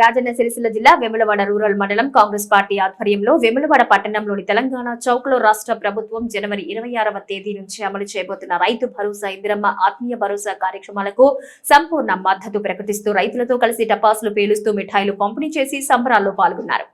రాజన్న సిరిసిల్ల జిల్లా వెములవాడ రూరల్ మండలం కాంగ్రెస్ పార్టీ ఆధ్వర్యంలో వెములవాడ పట్టణంలోని తెలంగాణ చౌక్లో రాష్ట్ర ప్రభుత్వం జనవరి ఇరవై ఆరవ తేదీ నుంచి అమలు చేయబోతున్న రైతు భరోసా ఇందిరమ్మ ఆత్మీయ భరోసా కార్యక్రమాలకు సంపూర్ణ మద్దతు ప్రకటిస్తూ రైతులతో కలిసి టపాసులు పేలుస్తూ మిఠాయిలు పంపిణీ చేసి సంబరాల్లో పాల్గొన్నారు.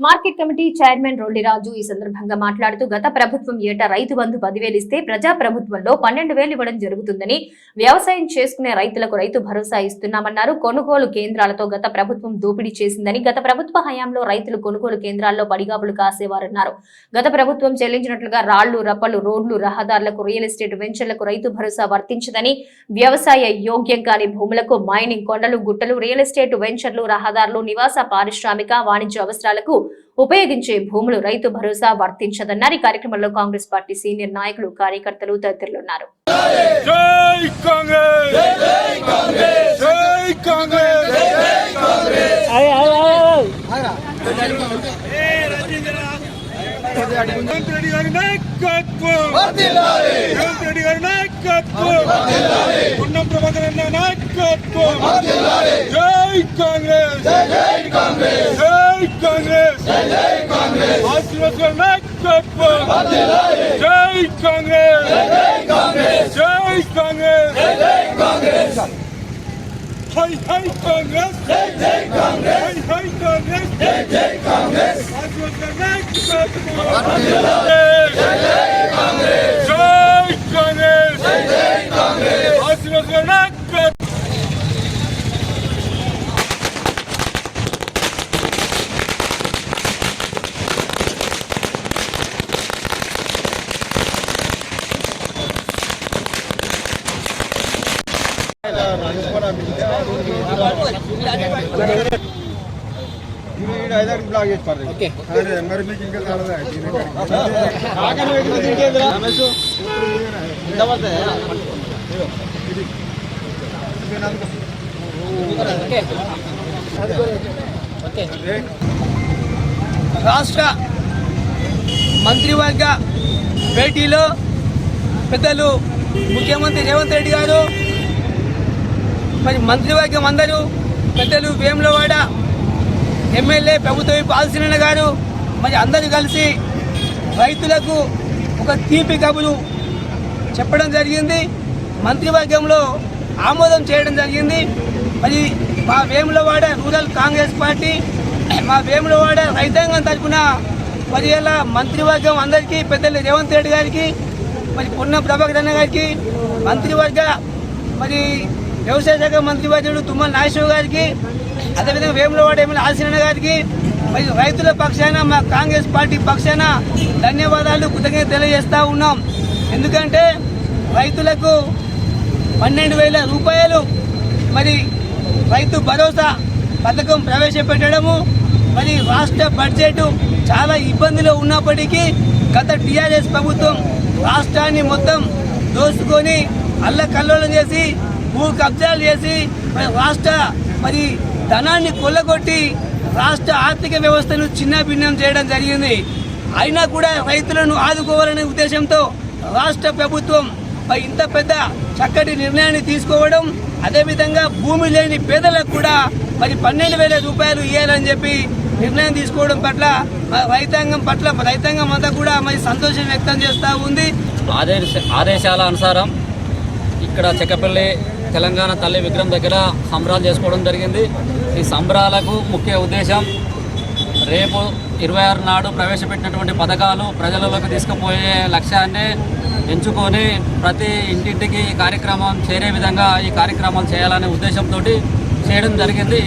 మార్కెట్ కమిటీ చైర్మన్ రొల్లిరాజు ఈ సందర్భంగా మాట్లాడుతూ గత ప్రభుత్వం ఏటా రైతు బంధు పదివేలు ఇస్తే ప్రజా ప్రభుత్వంలో పన్నెండు వేలు ఇవ్వడం జరుగుతుందని వ్యవసాయం చేసుకునే రైతులకు రైతు భరోసా ఇస్తున్నామన్నారు. కొనుగోలు కేంద్రాలతో గత ప్రభుత్వం దోపిడీ చేసిందని గత ప్రభుత్వ హయాంలో రైతులు కొనుగోలు కేంద్రాల్లో పడిగాపులు కాసేవారన్నారు. గత ప్రభుత్వం చెల్లించినట్లుగా రాళ్ళు రప్పలు రోడ్లు రహదారులకు రియల్ ఎస్టేట్ వెంచర్లకు రైతు భరోసా వర్తించదని వ్యవసాయ యోగ్యం కాని భూములకు మైనింగ్ కొండలు గుట్టలు రియల్ ఎస్టేట్ వెంచర్లు రహదారులు నివాస పారిశ్రామిక వాణిజ్య అవసరాలకు ఉపయోగించే భూములు రైతు భరోసా వర్తించదన్నారు. ఈ కార్యక్రమంలో కాంగ్రెస్ పార్టీ సీనియర్ నాయకులు కార్యకర్తలు తదితరులున్నారు జై కాంగ్రెస్! జై కాంగ్రెస్! జై కాంగ్రెస్! జై కాంగ్రెస్! రేవంత్ రెడ్డి గారి నాయకత్వం! రేవంత్ రెడ్డి గారి నాయకత్వం! పొన్నం ప్రభాకర్ అన్న నాయకత్వం! జై కాంగ్రెస్! జై కాంగ్రెస్ జై కాంగ్రెస్! జై కాంగ్రెస్ ఆశీర్వాద్ గారి నాయకత్వం జై కాంగ్రెస్ జై కాంగ్రెస్ జై కాంగ్రెస్ జై కాంగ్రెస్ హై హై కాంగ్రెస్ జై జై కాంగ్రెస్ హై హై కాంగ్రెస్ జై జై కాంగ్రెస్ ఆశీర్వాద్ గారి నాయకత్వం జై జై కాంగ్రెస్ జై కాంగ్రెస్ జై జై కాంగ్రెస్ ఆశీర్వాద్ గారి నాయకత్వం మరి మీకు ఇంకా రాష్ట్ర మంత్రివర్గ భేటీలో పెద్దలు ముఖ్యమంత్రి రేవంత్ రెడ్డి గారు మరి మంత్రివర్గం అందరూ పెద్దలు వేములవాడ ఎమ్మెల్యే ప్రభుత్వ పాలసీనన్న గారు మరి అందరూ కలిసి రైతులకు ఒక తీపి కబురు చెప్పడం జరిగింది. మంత్రివర్గంలో ఆమోదం చేయడం జరిగింది. మరి మా వేములవాడ రూరల్ కాంగ్రెస్ పార్టీ మా వేములవాడ రైతాంగం తరఫున మరి ఇలా మంత్రివర్గం అందరికీ పెద్దలు రేవంత్ రెడ్డి గారికి మరి పొన్న ప్రభాకర్ అన్న గారికి మంత్రివర్గ మరి వ్యవసాయ శాఖ మంత్రివర్యుడు తుమ్మల నాగేశ్వర గారికి అదేవిధంగా వేములవాడ ఎమ్మెల్యే ఆశీన గారికి మరి రైతుల పక్షాన మా కాంగ్రెస్ పార్టీ పక్షాన ధన్యవాదాలు కృతజ్ఞత తెలియజేస్తా ఉన్నాం. ఎందుకంటే రైతులకు పన్నెండు వేల రూపాయలు మరి రైతు భరోసా పథకం ప్రవేశపెట్టడము మరి రాష్ట్ర బడ్జెట్ చాలా ఇబ్బందిలో ఉన్నప్పటికీ గత టీఆర్ఎస్ ప్రభుత్వం రాష్ట్రాన్ని మొత్తం దోసుకొని అల్లకల్లోలం చేసి భూ కబ్జాలు చేసి మరి రాష్ట్ర మరి ధనాన్ని కొల్లగొట్టి రాష్ట్ర ఆర్థిక వ్యవస్థను చిన్న భిన్నం చేయడం జరిగింది. అయినా కూడా రైతులను ఆదుకోవాలనే ఉద్దేశంతో రాష్ట్ర ప్రభుత్వం ఇంత పెద్ద చక్కటి నిర్ణయాన్ని తీసుకోవడం అదేవిధంగా భూమి లేని పేదలకు కూడా మరి పన్నెండు వేల రూపాయలు ఇవ్వాలని చెప్పి నిర్ణయం తీసుకోవడం పట్ల రైతాంగం పట్ల రైతాంగం అంతా కూడా మరి సంతోషం వ్యక్తం చేస్తూ ఉంది. ఆదేశ ఆదేశాల అనుసారం ఇక్కడ చెక్కపల్లి తెలంగాణ తల్లి విగ్రహం దగ్గర సంబరాలు చేసుకోవడం జరిగింది. ఈ సంబరాలకు ముఖ్య ఉద్దేశం రేపు ఇరవై ఆరు నాడు ప్రవేశపెట్టినటువంటి పథకాలు ప్రజలలోకి తీసుకుపోయే లక్ష్యాన్ని ఎంచుకొని ప్రతి ఇంటింటికి ఈ కార్యక్రమం చేరే విధంగా ఈ కార్యక్రమాలు చేయాలనే ఉద్దేశంతో చేయడం జరిగింది.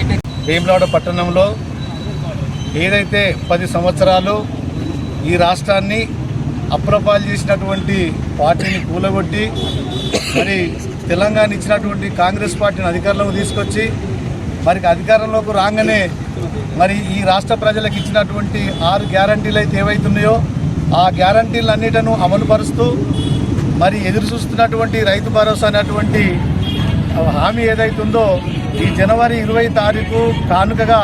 భీమలాడ పట్టణంలో ఏదైతే పది సంవత్సరాలు ఈ రాష్ట్రాన్ని అప్రపాలు చేసినటువంటి పార్టీని కూలగొట్టి మరి తెలంగాణ ఇచ్చినటువంటి కాంగ్రెస్ పార్టీని అధికారంలోకి తీసుకొచ్చి మరికి అధికారంలోకి రాగానే మరి ఈ రాష్ట్ర ప్రజలకు ఇచ్చినటువంటి ఆరు గ్యారంటీలు అయితే ఏవైతున్నాయో ఆ గ్యారంటీలన్నిటను అమలుపరుస్తూ మరి ఎదురు చూస్తున్నటువంటి రైతు భరోసా అనేటువంటి హామీ ఏదైతుందో ఈ జనవరి ఇరవై తారీఖు కానుకగా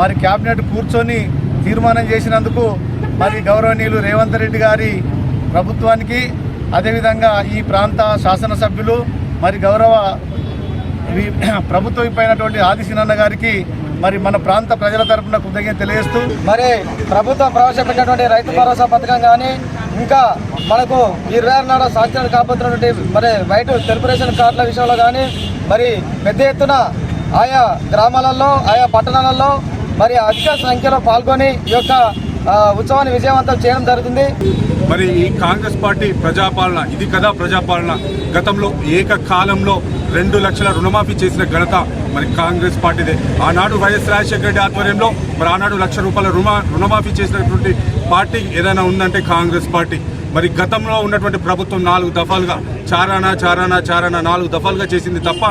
మరి కేబినెట్ కూర్చొని తీర్మానం చేసినందుకు మరి గౌరవనీయులు రేవంత్ రెడ్డి గారి ప్రభుత్వానికి అదేవిధంగా ఈ ప్రాంత శాసనసభ్యులు మరి గౌరవ ప్రభుత్వం అయినటువంటి ఆదిశీనన్న గారికి మరి మన ప్రాంత ప్రజల తరపున కృతజ్ఞత తెలియజేస్తూ మరి ప్రభుత్వం ప్రవేశపెట్టినటువంటి రైతు భరోసా పథకం కానీ ఇంకా మనకు ఇరవై ఆరు నాడు సాధ్యం కాబోతున్నటువంటి మరి వైట్ తెలుపు రేషన్ కార్డుల విషయంలో కానీ మరి పెద్ద ఎత్తున ఆయా గ్రామాలలో ఆయా పట్టణాలలో మరి అధిక సంఖ్యలో పాల్గొని ఈ యొక్క ఉత్సవాన్ని విజయవంతం చేయడం జరుగుతుంది. మరి ఈ కాంగ్రెస్ పార్టీ ప్రజాపాలన ఇది కదా ప్రజాపాలన. గతంలో ఏకకాలంలో రెండు లక్షల రుణమాఫీ చేసిన ఘనత మరి కాంగ్రెస్ పార్టీదే. ఆనాడు వైఎస్ రాజశేఖర రెడ్డి ఆధ్వర్యంలో మరి ఆనాడు లక్ష రూపాయల రుణ రుణమాఫీ చేసినటువంటి పార్టీ ఏదైనా ఉందంటే కాంగ్రెస్ పార్టీ. మరి గతంలో ఉన్నటువంటి ప్రభుత్వం నాలుగు దఫాలుగా చారానా చారానా చారానా నాలుగు దఫాలుగా చేసింది తప్ప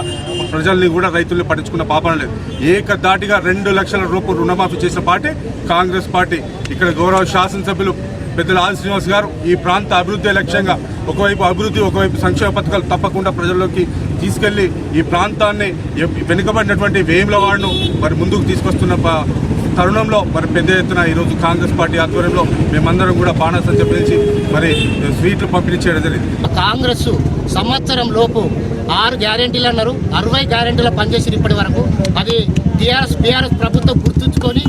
ప్రజల్ని కూడా రైతుల్ని పట్టించుకున్న పాపన లేదు. ఏకదాటిగా రెండు లక్షల రూపాయలు రుణమాఫీ చేసిన పార్టీ కాంగ్రెస్ పార్టీ. ఇక్కడ గౌరవ శాసనసభ్యులు పెద్దల ఆది శ్రీనివాస్ గారు ఈ ప్రాంత అభివృద్ధి లక్ష్యంగా ఒకవైపు అభివృద్ధి ఒకవైపు సంక్షేమ పథకాలు తప్పకుండా ప్రజల్లోకి తీసుకెళ్ళి ఈ ప్రాంతాన్ని వెనుకబడినటువంటి వెనుకబడినటువంటి వేములవాడను మరి ముందుకు తీసుకొస్తున్న తరుణంలో మరి పెద్ద ఎత్తున ఈరోజు కాంగ్రెస్ పార్టీ ఆధ్వర్యంలో మేమందరం కూడా బాణాసంచ పిలిచి మరి స్వీట్లు పంపిణీ చేయడం జరిగింది. కాంగ్రెస్ సంవత్సరం లోపు ఆరు గ్యారెంటీలు అన్నారు అరవై గ్యారెంటీలు పనిచేసారు ఇప్పటి వరకు. అది టీఆర్ఎస్ బీఆర్ఎస్ ప్రభుత్వం గుర్తుంచుకొని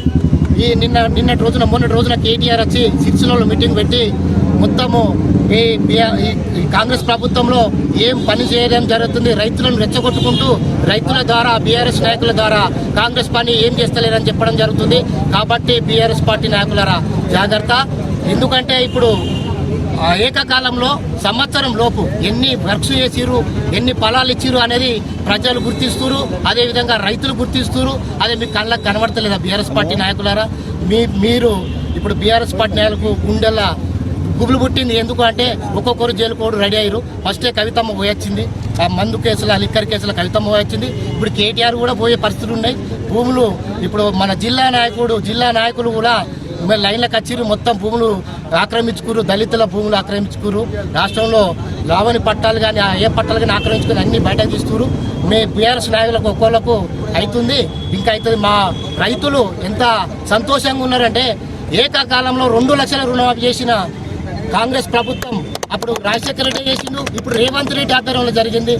ఈ నిన్న నిన్నటి రోజున మొన్నటి రోజున కేటీఆర్ వచ్చి సిరిసిల్లలో మీటింగ్ పెట్టి మొత్తము ఈ కాంగ్రెస్ ప్రభుత్వంలో ఏం పని చేయడం జరుగుతుంది రైతులను రెచ్చగొట్టుకుంటూ రైతుల ద్వారా బీఆర్ఎస్ నాయకుల ద్వారా కాంగ్రెస్ పని ఏం చేస్తలేరని చెప్పడం జరుగుతుంది. కాబట్టి బీఆర్ఎస్ పార్టీ నాయకులరా జాగ్రత్త. ఎందుకంటే ఇప్పుడు ఏకకాలంలో సంవత్సరం లోపు ఎన్ని వర్క్స్ చేసిరు ఎన్ని ఫలాలు ఇచ్చిరు అనేది ప్రజలు గుర్తిస్తున్నారు అదేవిధంగా రైతులు గుర్తిస్తున్నారు అదే మీ కళ్ళకు కనబడతలేదా బీఆర్ఎస్ పార్టీ నాయకులారా? మీ మీరు ఇప్పుడు బీఆర్ఎస్ పార్టీ నాయకులకు గుండెల గుబులు పుట్టింది ఎందుకు అంటే ఒక్కొక్కరు జైలుకోడు రెడీ అయ్యారు ఫస్టే కవితమ్మ పోయొచ్చింది. ఆ మందు కేసులు ఆ లిక్కర్ కేసుల కవితమ్మ పోయొచ్చింది. ఇప్పుడు కేటీఆర్ కూడా పోయే పరిస్థితులు ఉన్నాయి. భూములు ఇప్పుడు మన జిల్లా నాయకుడు జిల్లా నాయకులు కూడా మరి లైన్లకు వచ్చిర్రు. మొత్తం భూములు ఆక్రమించుకురు దళితుల భూములు ఆక్రమించుకురు రాష్ట్రంలో లావని పట్టాలు కానీ ఏ పట్టాలు కానీ ఆక్రమించుకుని అన్ని బయట తీస్తున్నారు. మీ బీఆర్ఎస్ నాయకులకు ఒక్కోళ్ళకు అవుతుంది ఇంకా అవుతుంది మా రైతులు ఎంత సంతోషంగా ఉన్నారంటే ఏకకాలంలో రెండు లక్షల రుణమాఫీ చేసిన కాంగ్రెస్ ప్రభుత్వం అప్పుడు రాజశేఖర రెడ్డి చేసిండు ఇప్పుడు రేవంత్ రెడ్డి ఆధ్వర్యంలో జరిగింది.